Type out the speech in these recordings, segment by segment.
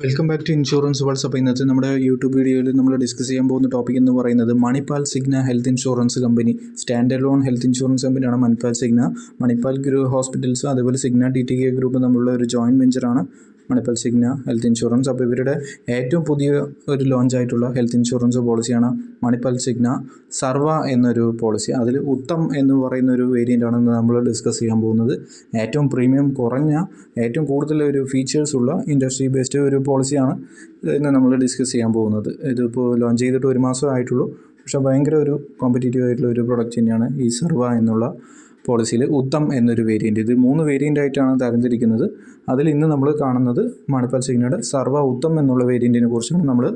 Welcome back to insurance worlds അപ്പോൾ ഇന്നത്തെ നമ്മുടെ യൂട്യൂബ് വീഡിയോയിൽ നമ്മൾ ഡിസ്കസ് ചെയ്യാൻ പോകുന്ന ടോപ്പിക് എന്ന് പറയുന്നത് Manipal Cigna health insurance company standard loan health insurance കമ്പനിയാണ് മണിപ്പാൽ സിഗ്ന. മണിപ്പാൽ ഗ്രൂ ഹോസ്പിറ്റൽസ് അതുപോലെ Cigna T T K group തമ്മിലുള്ള ഒരു ജോയിന്റ് വെഞ്ചറാണ് മണിപ്പാൽ സിഗ്ന ഹെൽത്ത് ഇൻഷുറൻസ്. അപ്പോൾ ഇവരുടെ ഏറ്റവും പുതിയ ഒരു ലോഞ്ച് ആയിട്ടുള്ള ഹെൽത്ത് ഇൻഷുറൻസ് പോളിസിയാണ് മണിപ്പൽ സിഗ്ന സർവ എന്നൊരു പോളിസി. അതിൽ ഉത്തം എന്ന് പറയുന്ന ഒരു വേരിയന്റ് ആണ് നമ്മൾ ഡിസ്കസ് ചെയ്യാൻ പോകുന്നത്. ഏറ്റവും പ്രീമിയം കുറഞ്ഞ ഏറ്റവും കൂടുതൽ ഒരു ഫീച്ചേഴ്സ് ഉള്ള ഇൻഡസ്ട്രി ബേസ്ഡ് ഒരു പോളിസിയാണ് ഇന്ന് നമ്മൾ ഡിസ്കസ് ചെയ്യാൻ പോകുന്നത്. ഇതിപ്പോൾ ലോഞ്ച് ചെയ്തിട്ട് ഒരു മാസമേ ആയിട്ടുള്ളൂ പക്ഷേ ഭയങ്കര ഒരു കോമ്പറ്റേറ്റീവ് ആയിട്ടുള്ള ഒരു പ്രൊഡക്റ്റ് തന്നെയാണ് ഈ സർവ എന്നുള്ള പോളിസിയിൽ ഉത്തം എന്നൊരു വേരിയന്റ് ഇത് മൂന്ന് വേരിയന്റ് ആയിട്ടാണ് തരംതിരിക്കുന്നത്. അതിൽ ഇന്ന് നമ്മൾ കാണുന്നത് മണിപ്പാൽ സിഗ്നയുടെ സർവ ഉത്തം എന്നുള്ള വേരിയന്റിനെ കുറിച്ചാണ് നമ്മൾ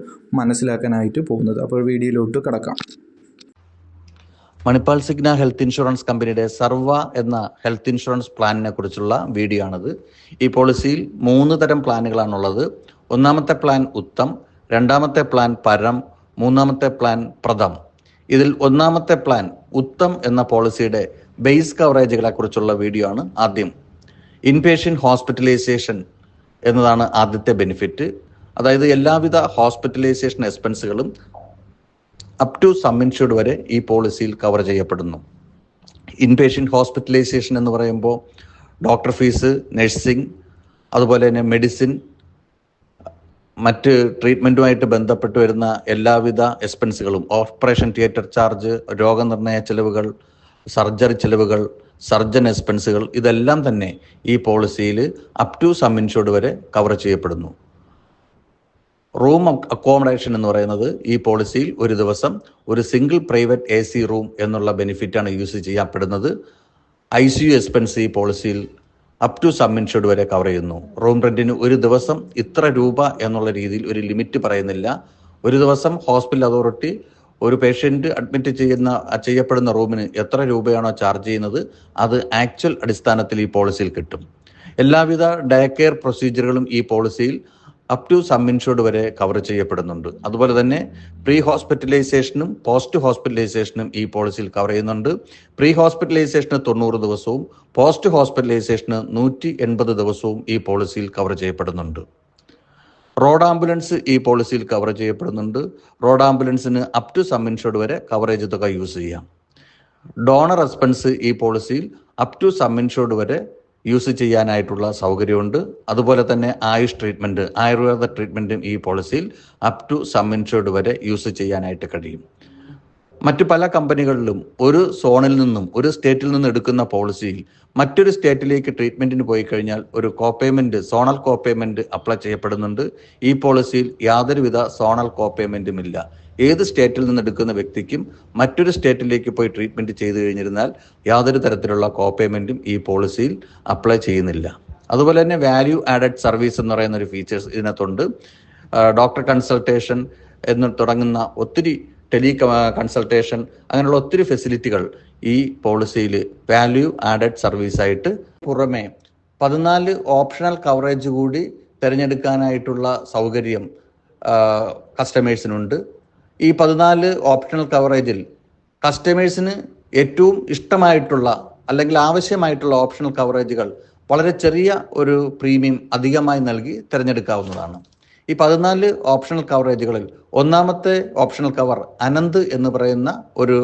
മനസ്സിലാക്കാനായിട്ട് പോകുന്നത്. അപ്പോൾ വീഡിയോയിലോട്ട് കിടക്കാം. മണിപ്പാൽ സിഗ്ന ഹെൽത്ത് ഇൻഷുറൻസ് കമ്പനിയുടെ സർവ എന്ന ഹെൽത്ത് ഇൻഷുറൻസ് പ്ലാനിനെ കുറിച്ചുള്ള വീഡിയോ ആണിത്. ഈ പോളിസിയിൽ മൂന്ന് തരം പ്ലാനുകളാണുള്ളത്. ഒന്നാമത്തെ പ്ലാൻ ഉത്തം രണ്ടാമത്തെ പ്ലാൻ പരം മൂന്നാമത്തെ പ്ലാൻ പ്രഥം. ഇതിൽ ഒന്നാമത്തെ പ്ലാൻ ഉത്തം എന്ന പോളിസിയുടെ ബേസ് കവറേജുകളെ കുറിച്ചുള്ള വീഡിയോ ആണ് ആദ്യം. ഇൻപേഷ്യൻ ഹോസ്പിറ്റലൈസേഷൻ എന്നതാണ് ആദ്യത്തെ ബെനിഫിറ്റ്. അതായത് എല്ലാവിധ ഹോസ്പിറ്റലൈസേഷൻ എക്സ്പെൻസുകളും അപ് ടു സം ഇൻഷുർഡ് വരെ ഈ പോളിസിയിൽ കവർ ചെയ്യപ്പെടുന്നു. ഇൻപേഷ്യൻ ഹോസ്പിറ്റലൈസേഷൻ എന്ന് പറയുമ്പോൾ ഡോക്ടർ ഫീസ് നഴ്സിംഗ് അതുപോലെ തന്നെ മെഡിസിൻ മറ്റ് ട്രീറ്റ്മെന്റുമായിട്ട് ബന്ധപ്പെട്ട് വരുന്ന എല്ലാവിധ എക്സ്പെൻസുകളും ഓപ്പറേഷൻ തിയേറ്റർ ചാർജ് രോഗനിർണയ ചെലവുകൾ സർജറി ചെലവുകൾ സർജൻ എക്സ്പെൻസുകൾ ഇതെല്ലാം തന്നെ ഈ പോളിസിയിൽ അപ് ടു സം ഇൻഷുർഡ് വരെ കവർ ചെയ്യപ്പെടുന്നു. റൂം അക്കോമഡേഷൻ എന്ന് പറയുന്നത് ഈ പോളിസിയിൽ ഒരു ദിവസം ഒരു single private A C room എന്നുള്ള ബെനിഫിറ്റാണ് യൂസ് ചെയ്യപ്പെടുന്നത്. ഐ സി യു എക്സ്പെൻസ് ഈ പോളിസിയിൽ അപ് ടു സം ഇൻഷുർഡ് വരെ കവർ ചെയ്യുന്നു. റൂം റെന്റിന് ഒരു ദിവസം ഇത്ര രൂപ എന്നുള്ള രീതിയിൽ ഒരു ലിമിറ്റ് പറയുന്നില്ല. ഒരു ദിവസം ഹോസ്പിറ്റൽ അതോറിറ്റി ഒരു പേഷ്യന്റ് അഡ്മിറ്റ് ചെയ്യുന്ന ചെയ്യപ്പെടുന്ന റൂമിന് എത്ര രൂപയാണോ ചാർജ് ചെയ്യുന്നത് അത് ആക്ച്വൽ അടിസ്ഥാനത്തിൽ ഈ പോളിസിയിൽ കിട്ടും. എല്ലാവിധ ഡേ കെയർ പ്രൊസീജിയറുകളും ഈ പോളിസിയിൽ അപ് ടു സം ഇൻഷുർഡ് വരെ കവർ ചെയ്യപ്പെടുന്നുണ്ട്. അതുപോലെ തന്നെ പ്രീ ഹോസ്പിറ്റലൈസേഷനും പോസ്റ്റ് ഹോസ്പിറ്റലൈസേഷനും ഈ പോളിസിയിൽ കവർ ചെയ്യുന്നുണ്ട്. പ്രീ ഹോസ്പിറ്റലൈസേഷന് തൊണ്ണൂറ് ദിവസവും പോസ്റ്റ് ഹോസ്പിറ്റലൈസേഷന് നൂറ്റി എൺപത് ദിവസവും ഈ പോളിസിയിൽ കവർ ചെയ്യപ്പെടുന്നുണ്ട്. റോഡ് ആംബുലൻസ് ഈ പോളിസിയിൽ കവർ ചെയ്യപ്പെടുന്നുണ്ട്. റോഡ് ആംബുലൻസിന് അപ് ടു സം ഇൻഷുർഡ് വരെ കവറേജ് തുക യൂസ് ചെയ്യാം. ഡോണർ എക്സ്പെൻസ് ഈ പോളിസിയിൽ അപ് ടു സം ഇൻഷുർഡ് വരെ യൂസ് ചെയ്യാനായിട്ടുള്ള സൗകര്യമുണ്ട്. അതുപോലെ തന്നെ ആയുഷ് ട്രീറ്റ്മെന്റ് ആയുർവേദ ട്രീറ്റ്മെന്റും ഈ പോളിസിയിൽ അപ് ടു സം ഇൻഷുർഡ് വരെ യൂസ് ചെയ്യാനായിട്ട് കഴിയും. മറ്റു പല കമ്പനികളിലും ഒരു സോണിൽ നിന്നും ഒരു സ്റ്റേറ്റിൽ നിന്നും എടുക്കുന്ന പോളിസിയിൽ മറ്റൊരു സ്റ്റേറ്റിലേക്ക് ട്രീറ്റ്മെന്റിന് പോയി കഴിഞ്ഞാൽ ഒരു കോപ്പേയ്മെന്റ് സോണൽ കോപ്പേയ്മെന്റ് അപ്ലൈ ചെയ്യപ്പെടുന്നുണ്ട്. ഈ പോളിസിയിൽ യാതൊരുവിധ സോണൽ കോപ്പേയ്മെന്റും ഇല്ല. ഏത് സ്റ്റേറ്റിൽ നിന്ന് എടുക്കുന്ന വ്യക്തിക്കും മറ്റൊരു സ്റ്റേറ്റിലേക്ക് പോയി ട്രീറ്റ്മെന്റ് ചെയ്തു കഴിഞ്ഞിരുന്നാൽ യാതൊരു തരത്തിലുള്ള കോപ്പേയ്മെന്റും ഈ പോളിസിയിൽ അപ്ലൈ ചെയ്യുന്നില്ല. അതുപോലെ തന്നെ വാല്യൂ ആഡഡ് സർവീസ് എന്ന് പറയുന്ന ഒരു ഫീച്ചേഴ്സ് ഇതിനകത്തുണ്ട്. ഡോക്ടർ കൺസൾട്ടേഷൻ എന്ന് തുടങ്ങുന്ന ഒത്തിരി ടെലി കൺസൾട്ടേഷൻ അങ്ങനെയുള്ള ഒത്തിരി ഫെസിലിറ്റികൾ ഈ പോളിസിയിൽ വാല്യൂ ആഡഡ് സർവീസ് ആയിട്ട് പുറമെ പതിനാല് ഓപ്ഷണൽ കവറേജ് കൂടി തിരഞ്ഞെടുക്കാനായിട്ടുള്ള സൗകര്യം കസ്റ്റമേഴ്സിനുണ്ട്. ഈ പതിനാല് ഓപ്ഷണൽ കവറേജിൽ കസ്റ്റമേഴ്സിന് ഏറ്റവും ഇഷ്ടമായിട്ടുള്ള അല്ലെങ്കിൽ ആവശ്യമായിട്ടുള്ള ഓപ്ഷണൽ കവറേജുകൾ വളരെ ചെറിയ ഒരു പ്രീമിയം അധികമായി നൽകി തിരഞ്ഞെടുക്കാവുന്നതാണ്. ഈ പതിനാല് ഓപ്ഷണൽ കവറേജുകളിൽ ഒന്നാമത്തെ ഓപ്ഷണൽ കവർ അനന്ത് എന്ന് പറയുന്ന ഒരു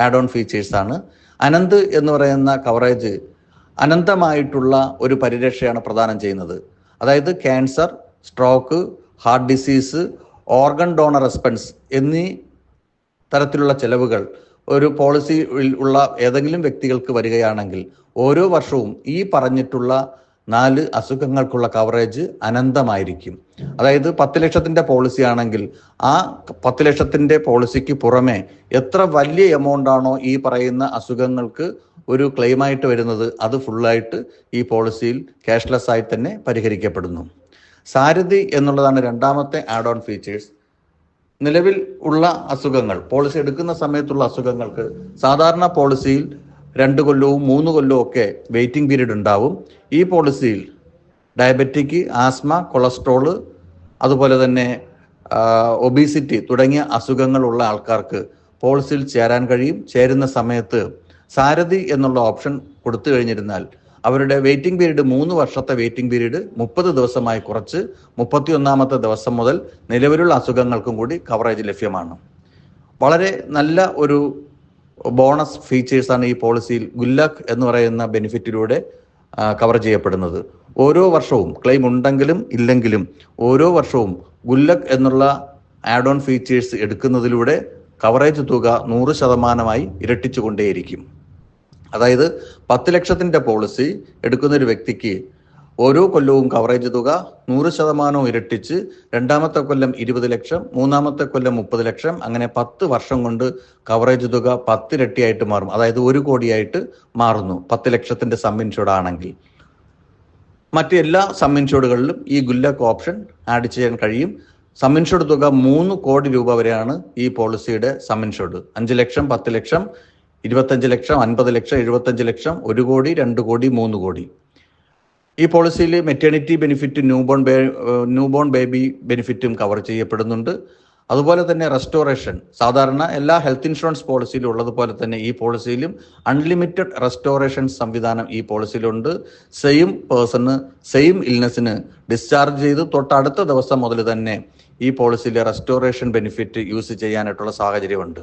ആഡ് ഓൺ ഫീച്ചേഴ്സ് ആണ്. അനന്ത് എന്ന് പറയുന്ന കവറേജ് അനന്തമായിട്ടുള്ള ഒരു പരിരക്ഷയാണ് പ്രദാനം ചെയ്യുന്നത്. അതായത് cancer stroke heart disease organ donor expense എന്നീ തരത്തിലുള്ള ചെലവുകൾ ഒരു പോളിസിയിൽ ഉള്ള ഏതെങ്കിലും വ്യക്തികൾക്ക് വരികയാണെങ്കിൽ ഓരോ വർഷവും ഈ പറഞ്ഞിട്ടുള്ള നാല് അസുഖങ്ങൾക്കുള്ള കവറേജ് അനന്തമായിരിക്കും. അതായത് പത്ത് ലക്ഷത്തിന്റെ പോളിസി ആണെങ്കിൽ ആ പത്ത് ലക്ഷത്തിന്റെ പോളിസിക്ക് പുറമെ എത്ര വലിയ എമൗണ്ട് ആണോ ഈ പറയുന്ന അസുഖങ്ങൾക്ക് ഒരു ക്ലെയിമായിട്ട് വരുന്നത് അത് ഫുള്ളായിട്ട് ഈ പോളിസിയിൽ ക്യാഷ്ലെസ് ആയി തന്നെ പരിഹരിക്കപ്പെടുന്നു. സാരഥി എന്നുള്ളതാണ് രണ്ടാമത്തെ ആഡ് ഓൺ ഫീച്ചേഴ്സ് നിലവിൽ ഉള്ള അസുഖങ്ങൾ പോളിസി എടുക്കുന്ന സമയത്തുള്ള അസുഖങ്ങൾക്ക് സാധാരണ പോളിസിയിൽ രണ്ട് കൊല്ലവും മൂന്ന് കൊല്ലവും ഒക്കെ വെയിറ്റിംഗ് പീരീഡ് ഉണ്ടാവും. ഈ പോളിസിയിൽ ഡയബറ്റിക് ആസ്മ കൊളസ്ട്രോൾ അതുപോലെ തന്നെ ഒബീസിറ്റി തുടങ്ങിയ അസുഖങ്ങളുള്ള ആൾക്കാർക്ക് പോളിസിയിൽ ചേരാൻ കഴിയും. ചേരുന്ന സമയത്ത് സാരഥി എന്നുള്ള ഓപ്ഷൻ കൊടുത്തു കഴിഞ്ഞിരുന്നാൽ അവരുടെ വെയിറ്റിംഗ് പീരീഡ് മൂന്ന് വർഷത്തെ വെയിറ്റിംഗ് പീരീഡ് മുപ്പത് ദിവസമായി കുറച്ച് മുപ്പത്തി ഒന്നാമത്തെ ദിവസം മുതൽ നിലവിലുള്ള അസുഖങ്ങൾക്കും കൂടി കവറേജ് ലഭ്യമാണ്. വളരെ നല്ല ഒരു ബോണസ് ഫീച്ചേഴ്സാണ് ഈ പോളിസിയിൽ ഗുല്ലക് എന്ന് പറയുന്ന ബെനിഫിറ്റിലൂടെ കവർ ചെയ്യപ്പെടുന്നത്. ഓരോ വർഷവും ക്ലെയിം ഉണ്ടെങ്കിലും ഇല്ലെങ്കിലും ഓരോ വർഷവും ഗുല്ലക് എന്നുള്ള ആഡ് ഓൺ ഫീച്ചേഴ്സ് എടുക്കുന്നതിലൂടെ കവറേജ് തുക നൂറ് ശതമാനമായി ഇരട്ടിച്ചുകൊണ്ടേയിരിക്കും. അതായത് പത്ത് ലക്ഷത്തിന്റെ പോളിസി എടുക്കുന്ന ഒരു വ്യക്തിക്ക് ഓരോ കൊല്ലവും കവറേജ് തുക നൂറ് ശതമാനവും ഇരട്ടിച്ച് രണ്ടാമത്തെ കൊല്ലം ഇരുപത് ലക്ഷം മൂന്നാമത്തെ കൊല്ലം മുപ്പത് ലക്ഷം അങ്ങനെ പത്ത് വർഷം കൊണ്ട് കവറേജ് തുക പത്തിരട്ടിയായിട്ട് മാറും. അതായത് ഒരു കോടിയായിട്ട് മാറുന്നു പത്ത് ലക്ഷത്തിന്റെ സം ഇൻഷുർഡ് ആണെങ്കിൽ. മറ്റ് എല്ലാ സം ഇൻഷുർഡുകളിലും ഈ ഗുല്ലക്ക് ഓപ്ഷൻ ആഡ് ചെയ്യാൻ കഴിയും. സം ഇൻഷുർഡ് തുക മൂന്ന് കോടി രൂപ വരെയാണ് ഈ പോളിസിയുടെ സം ഇൻഷുർഡ് അഞ്ച് ലക്ഷം പത്ത് ലക്ഷം ഇരുപത്തഞ്ച് ലക്ഷം അൻപത് ലക്ഷം എഴുപത്തഞ്ച് ലക്ഷം ഒരു കോടി രണ്ട് കോടി മൂന്ന് കോടി. ഈ പോളിസിയിൽ മെറ്റേണിറ്റി ബെനിഫിറ്റ് ന്യൂബോൺ ബേ ന്യൂബോൺ ബേബി ബെനിഫിറ്റും കവർ ചെയ്യപ്പെടുന്നുണ്ട്. അതുപോലെ തന്നെ റെസ്റ്റോറേഷൻ സാധാരണ എല്ലാ ഹെൽത്ത് ഇൻഷുറൻസ് പോളിസിയിലും ഉള്ളതുപോലെ തന്നെ ഈ പോളിസിയിലും അൺലിമിറ്റഡ് റെസ്റ്റോറേഷൻ സംവിധാനം ഈ പോളിസിയിലുണ്ട്. സെയിം പേഴ്സണ് സെയിം ഇൽനെസ്സിന് ഡിസ്ചാർജ് ചെയ്ത് തൊട്ടടുത്ത ദിവസം മുതൽ തന്നെ ഈ പോളിസിയിലെ റെസ്റ്റോറേഷൻ ബെനിഫിറ്റ് യൂസ് ചെയ്യാനായിട്ടുള്ള സാഹചര്യമുണ്ട്.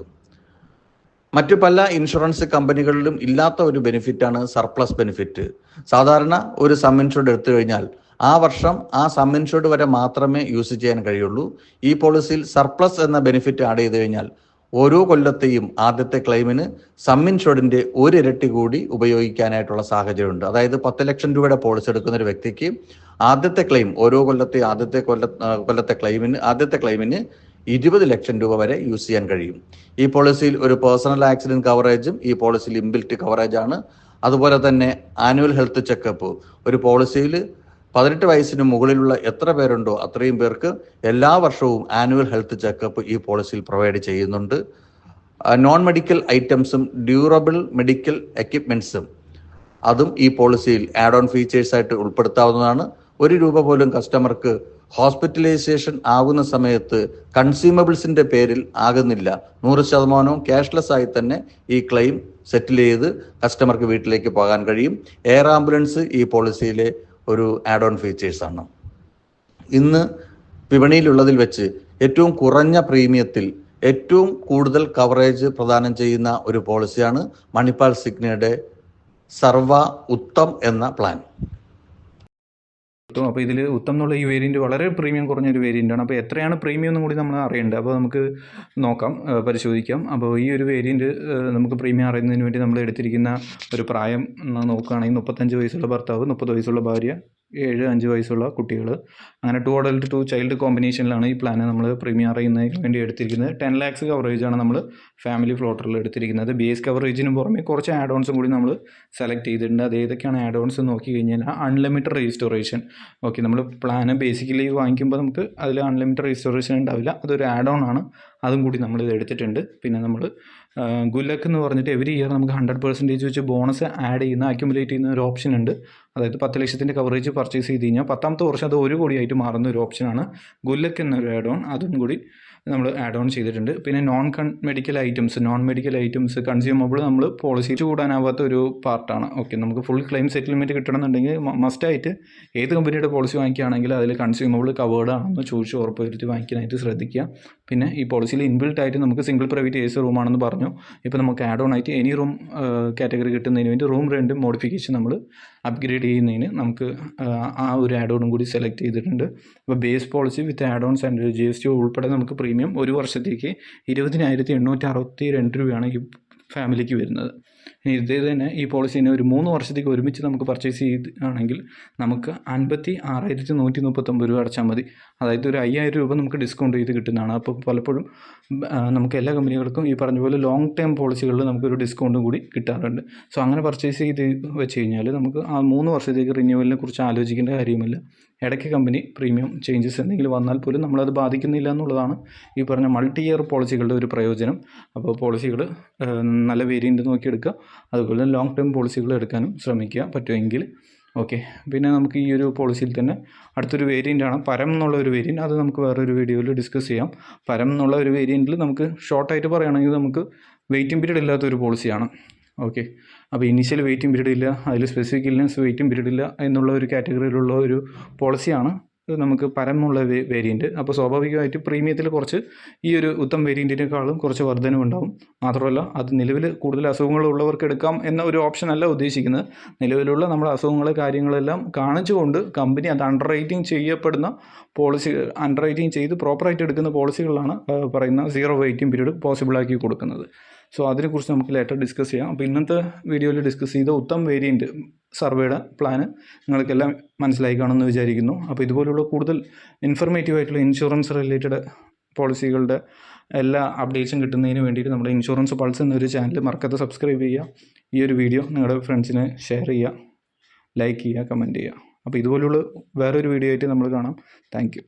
മറ്റു പല ഇൻഷുറൻസ് കമ്പനികളിലും ഇല്ലാത്ത ഒരു ബെനിഫിറ്റാണ് സർപ്ലസ് ബെനിഫിറ്റ്. സാധാരണ ഒരു സം ഇൻഷുർഡ് എടുത്തു കഴിഞ്ഞാൽ ആ വർഷം ആ സം ഇൻഷുർഡ് വരെ മാത്രമേ യൂസ് ചെയ്യാൻ കഴിയുള്ളൂ. ഈ പോളിസിയിൽ സർപ്ലസ് എന്ന ബെനിഫിറ്റ് ആഡ് ചെയ്ത് കഴിഞ്ഞാൽ ഓരോ കൊല്ലത്തെയും ആദ്യത്തെ ക്ലെയിമിന് സം ഇൻഷുർഡിന്റെ ഒരു ഇരട്ടി കൂടി ഉപയോഗിക്കാനായിട്ടുള്ള സാഹചര്യമുണ്ട്. അതായത് പത്ത് ലക്ഷം രൂപയുടെ പോളിസി എടുക്കുന്ന ഒരു വ്യക്തിക്ക് ആദ്യത്തെ ക്ലെയിം ഓരോ കൊല്ലത്തെ ആദ്യത്തെ കൊല്ല കൊല്ലത്തെ ക്ലെയിമിന് ആദ്യത്തെ ക്ലെയിമിന് ഇരുപത് ലക്ഷം രൂപ വരെ യൂസ് ചെയ്യാൻ കഴിയും. ഈ പോളിസിയിൽ ഒരു പേഴ്സണൽ ആക്സിഡന്റ് കവറേജും ഈ പോളിസിയിൽ ഇംബിൽറ്റ് കവറേജാണ് അതുപോലെ തന്നെ ആനുവൽ ഹെൽത്ത് ചെക്കപ്പ് ഒരു പോളിസിയിൽ പതിനെട്ട് വയസ്സിന് മുകളിലുള്ള എത്ര പേരുണ്ടോ അത്രയും പേർക്ക് എല്ലാ വർഷവും ആനുവൽ ഹെൽത്ത് ചെക്കപ്പ് ഈ പോളിസിയിൽ പ്രൊവൈഡ് ചെയ്യുന്നുണ്ട്. നോൺ മെഡിക്കൽ ഐറ്റംസും ഡ്യൂറബിൾ മെഡിക്കൽ എക്യുപ്മെന്റ്സും അതും ഈ പോളിസിയിൽ ആഡ് ഓൺ ഫീച്ചേഴ്സ് ആയിട്ട് ഉൾപ്പെടുത്താവുന്നതാണ്. ഒരു രൂപ പോലും കസ്റ്റമർക്ക് ഹോസ്പിറ്റലൈസേഷൻ ആകുന്ന സമയത്ത് കൺസ്യൂമബിൾസിന്റെ പേരിൽ ആകുന്നില്ല. നൂറ് ശതമാനവും ക്യാഷ്ലെസ് ആയി തന്നെ ഈ ക്ലെയിം സെറ്റിൽ ചെയ്ത് കസ്റ്റമർക്ക് വീട്ടിലേക്ക് പോകാൻ കഴിയും. എയർ ആംബുലൻസ് ഈ പോളിസിയിലെ ഒരു ആഡ് ഓൺ ഫീച്ചേഴ്സ് ആണ്. ഇന്ന് വിപണിയിലുള്ളതിൽ വെച്ച് ഏറ്റവും കുറഞ്ഞ പ്രീമിയത്തിൽ ഏറ്റവും കൂടുതൽ കവറേജ് പ്രദാനം ചെയ്യുന്ന ഒരു പോളിസിയാണ് മണിപ്പാൽ സിഗ്നയുടെ സർവ ഉത്തം എന്ന പ്ലാൻ അപ്പോൾ ഇതിൽ ഉത്തം എന്നുള്ള ഈ വേരിയന്റ് വളരെ പ്രീമിയം കുറഞ്ഞൊരു ആണ്. അപ്പോൾ എത്രയാണ് പ്രീമിയം എന്നും കൂടി നമ്മൾ അറിയേണ്ടത് അപ്പോൾ നമുക്ക് നോക്കാം പരിശോധിക്കാം. അപ്പോൾ ഈ ഒരു വേരിയന്റ് നമുക്ക് പ്രീമിയം അറിയുന്നതിന് വേണ്ടി നമ്മൾ എടുത്തിരിക്കുന്ന ഒരു പ്രായം നോക്കുകയാണെങ്കിൽ മുപ്പത്തഞ്ച് വയസ്സുള്ള ഭർത്താവ് മുപ്പത് വയസ്സുള്ള ഭാര്യ ഏഴ് അഞ്ച് വയസ്സുള്ള കുട്ടികൾ അങ്ങനെ ടു അഡൽട്ട് ടു ചൈൽഡ് കോമ്പിനേഷനിലാണ് ഈ പ്ലാൻ നമ്മൾ പ്രീമിയർ ചെയ്യുന്നതിന് വേണ്ടി എടുത്തിരിക്കുന്നത്. ടെൻ ലാക്സ് കവറേജാണ് നമ്മൾ ഫാമിലി ഫ്ലോട്ടറിൽ എടുത്തിരിക്കുന്നത്. ബേസ് കവറേജിന് പുറമെ കുറച്ച് ആഡ് ഓൺസും കൂടി നമ്മൾ സെലക്ട് ചെയ്തിട്ടുണ്ട്. അത് ഏതൊക്കെയാണ് ആഡ് ഓൺസ് നോക്കി കഴിഞ്ഞാൽ അൺലിമിറ്റഡ് റീസ്റ്റോറേഷൻ ഓക്കെ നമ്മൾ പ്ലാന് ബേസിക്കലി വാങ്ങിക്കുമ്പോൾ നമുക്ക് അതിൽ അൺലിമിറ്റഡ് റീസ്റ്റോറേഷൻ ഉണ്ടാവില്ല. അതൊരു ആഡ് ഓൺ ആണ്. അതും കൂടി നമ്മൾ ഇത് എടുത്തിട്ടുണ്ട്. പിന്നെ നമ്മൾ ഗുലക്ക് എന്ന് പറഞ്ഞിട്ട് എവറി ഇയർ നമുക്ക് ഹൺഡ്രഡ് പെർസെന്റേജ് വെച്ച് ബോണസ് ആഡ് ചെയ്യുന്ന അക്യുമുലേറ്റ് ചെയ്യുന്ന ഒരു ഓപ്ഷൻ ഉണ്ട്. അതായത് പത്ത് ലക്ഷത്തിന്റെ കവറേജ് പർച്ചേസ് ചെയ്ത് കഴിഞ്ഞാൽ പത്താമത്തെ വർഷം അത് ഒരു കോടിയായിട്ട് മാറുന്ന ഒരു ഓപ്ഷനാണ് ഗുല്ലക്ക് എന്നൊരു ആഡ് ഓൺ അതും കൂടി നമ്മൾ ആഡ് ഓൺ ചെയ്തിട്ടുണ്ട്. പിന്നെ non con medical items non medical items consumable നമ്മൾ പോളിസി കൂടാനാവാത്ത ഒരു പാർട്ടാണ് ഓക്കെ നമുക്ക് ഫുൾ ക്ലെയിം സെറ്റിൽമെന്റ് കിട്ടണമെന്നുണ്ടെങ്കിൽ മസ്റ്റായിട്ട് ഏത് കമ്പനിയുടെ പോളിസി വാങ്ങിക്കുകയാണെങ്കിൽ അതിൽ കൺസ്യൂമബിൾ കവേർഡ് ആണെന്ന് ചോദിച്ച് ഉറപ്പ് വരുത്തി വാങ്ങിക്കാനായിട്ട് ശ്രദ്ധിക്കുക. പിന്നെ ഈ പോളിസിയിൽ ഇൻബിൽട്ട് ആയിട്ട് നമുക്ക് സിംഗിൾ പ്രൈവറ്റ് എ സി റൂമാണെന്ന് പറഞ്ഞു. ഇപ്പോൾ നമുക്ക് ആഡ് ഓൺ ആയിട്ട് എനി റൂം കാറ്റഗറി കിട്ടുന്നതിന് വേണ്ടി റൂം റെന്റ് മോഡിഫിക്കേഷൻ നമ്മൾ അപ്ഗ്രേഡ് ചെയ്യുന്നതിന് നമുക്ക് ആ, ഒരു ആഡ് ഓണും കൂടി സെലക്ട് ചെയ്തിട്ടുണ്ട്. അപ്പോൾ base policy with add ons and G S T ഉൾപ്പെടെ നമുക്ക് പ്രീമിയം ഒരു വർഷത്തേക്ക് ഇരുപതിനായിരത്തി എണ്ണൂറ്റി അറുപത്തി രണ്ട് രൂപയാണ് ഈ ഫാമിലിക്ക് വരുന്നത്. ഇത് തന്നെ ഈ പോളിസിനെ ഒരു മൂന്ന് വർഷത്തേക്ക് ഒരുമിച്ച് നമുക്ക് പർച്ചേസ് ചെയ്ത് നമുക്ക് അൻപത്തി ആറായിരത്തി നൂറ്റി മുപ്പത്തൊമ്പത് രൂപ അടച്ചാൽ മതി. അതായത് ഒരു അയ്യായിരം രൂപ നമുക്ക് ഡിസ്കൗണ്ട് ചെയ്ത് കിട്ടുന്നതാണ്. അപ്പോൾ പലപ്പോഴും നമുക്ക് എല്ലാ കമ്പനികൾക്കും ഈ പറഞ്ഞ പോലെ ലോങ് ടേം പോളിസികളിൽ നമുക്കൊരു ഡിസ്കൗണ്ടും കൂടി കിട്ടാറുണ്ട്. സോ അങ്ങനെ പർച്ചേസ് ചെയ്ത് വെച്ച് കഴിഞ്ഞാൽ നമുക്ക് ആ മൂന്ന് വർഷത്തേക്ക് റിന്യൂവലിനെ കുറിച്ച് ആലോചിക്കേണ്ട കാര്യമില്ല. ഇടയ്ക്ക് കമ്പനി പ്രീമിയം ചേഞ്ചസ് എന്തെങ്കിലും വന്നാൽ പോലും നമ്മളത് ബാധിക്കുന്നില്ല എന്നുള്ളതാണ് ഈ പറഞ്ഞ മൾട്ടി ഇയർ പോളിസികളുടെ ഒരു പ്രയോജനം. അപ്പോൾ പോളിസികൾ നല്ല വേരിയന്റ് നോക്കിയെടുക്കുക. അതുപോലെ തന്നെ ലോങ് ടേം പോളിസികൾ എടുക്കാനും ശ്രമിക്കുക പറ്റുമെങ്കിൽ. ഓക്കെ പിന്നെ നമുക്ക് ഈ ഒരു പോളിസിയിൽ തന്നെ അടുത്തൊരു വേരിയന്റ് ആണ് പരം എന്നുള്ള ഒരു വേരിയന്റ് അത് നമുക്ക് വേറൊരു വീഡിയോയിൽ ഡിസ്കസ് ചെയ്യാം. പരം എന്നുള്ള ഒരു വേരിയന്റിൽ നമുക്ക് ഷോർട്ടായിട്ട് പറയുകയാണെങ്കിൽ നമുക്ക് വെയിറ്റിംഗ് പീരീഡ് ഇല്ലാത്ത ഒരു പോളിസിയാണ് ഓക്കെ അപ്പോൾ ഇനീഷ്യൽ വെയിറ്റിംഗ് പീരീഡ് ഇല്ല അതിൽ സ്പെസിഫിക് ഇല്ലൻസ് വെയിറ്റിംഗ് പീരീഡ് ഇല്ല എന്നുള്ള ഒരു കാറ്റഗറിയിലുള്ള ഒരു പോളിസിയാണ് നമുക്ക് പരമുള്ള വേരിയന്റ് അപ്പോൾ സ്വാഭാവികമായിട്ട് പ്രീമിയത്തിൽ കുറച്ച് ഈ ഒരു ഉത്തം വേരിയന്റിനേക്കാളും കുറച്ച് വർധനവുണ്ടാവും മാത്രമല്ല അത് നിലവിൽ കൂടുതൽ അസുഖങ്ങളുള്ളവർക്ക് എടുക്കാം എന്ന ഒരു ഓപ്ഷൻ അല്ല ഉദ്ദേശിക്കുന്നത്. നിലവിലുള്ള നമ്മുടെ അസുഖങ്ങൾ കാര്യങ്ങളെല്ലാം കാണിച്ചുകൊണ്ട് കമ്പനി അത് അണ്ടർ റൈറ്റിംഗ് ചെയ്യപ്പെടുന്ന പോളിസി അണ്ടർ റൈറ്റിംഗ് ചെയ്ത് പ്രോപ്പറായിട്ട് എടുക്കുന്ന പോളിസികളാണ് പറയുന്ന സീറോ വെയിറ്റിംഗ് പീരീഡ് പോസിബിളാക്കി കൊടുക്കുന്നത്. സോ അതിനെക്കുറിച്ച് നമുക്ക് ലേറ്റർ ഡിസ്കസ് ചെയ്യാം. അപ്പോൾ ഇന്നത്തെ വീഡിയോയിൽ ഡിസ്കസ് ചെയ്ത ഉത്തം വേരിയന്റ് സർവേയുടെ പ്ലാന് നിങ്ങൾക്കെല്ലാം മനസ്സിലായി കാണുമെന്ന് വിചാരിക്കുന്നു. അപ്പോൾ ഇതുപോലുള്ള കൂടുതൽ ഇൻഫർമേറ്റീവ് ആയിട്ടുള്ള ഇൻഷുറൻസ് റിലേറ്റഡ് പോളിസികളുടെ എല്ലാ അപ്ഡേറ്റ്സും കിട്ടുന്നതിന് വേണ്ടിയിട്ട് നമ്മുടെ ഇൻഷുറൻസ് പൾസ് എന്നൊരു ചാനൽ മറക്കാതെ സബ്സ്ക്രൈബ് ചെയ്യുക. ഈ ഒരു വീഡിയോ നിങ്ങളുടെ ഫ്രണ്ട്സിന് ഷെയർ ചെയ്യുക. ലൈക്ക് ചെയ്യുക കമന്റ് ചെയ്യുക. അപ്പോൾ ഇതുപോലുള്ള വേറൊരു വീഡിയോ ആയിട്ട് നമ്മൾ കാണാം. താങ്ക്